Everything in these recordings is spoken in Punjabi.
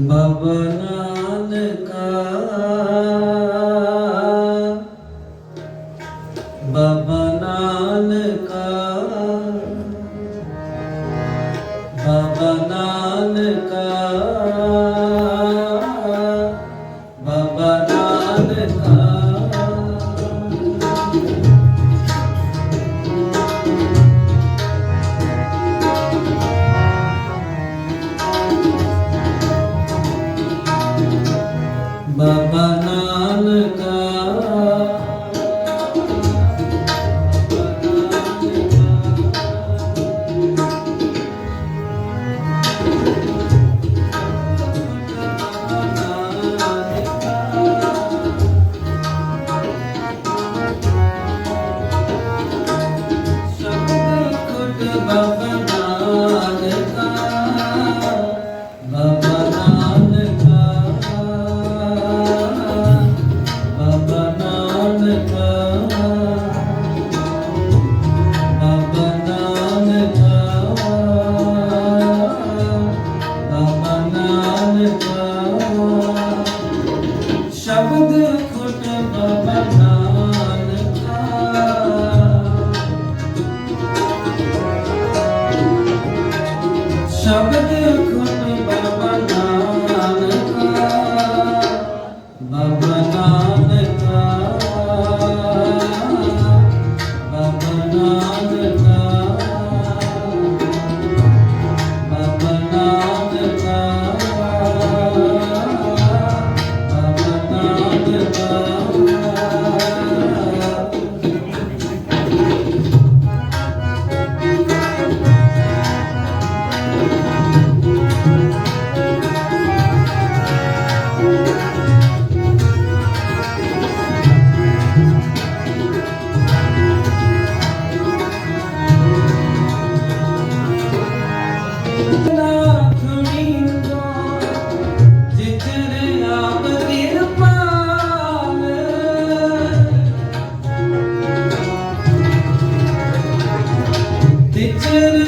ਬਾਬਾ ਨਾਨਕਾ ਬਾਬਾ ਨਾਨਕਾ ਬਾਬਾ ਨਾਨਕਾ ਬਾਬਾ ਨਾਨਕਾ।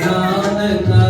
ध्यान का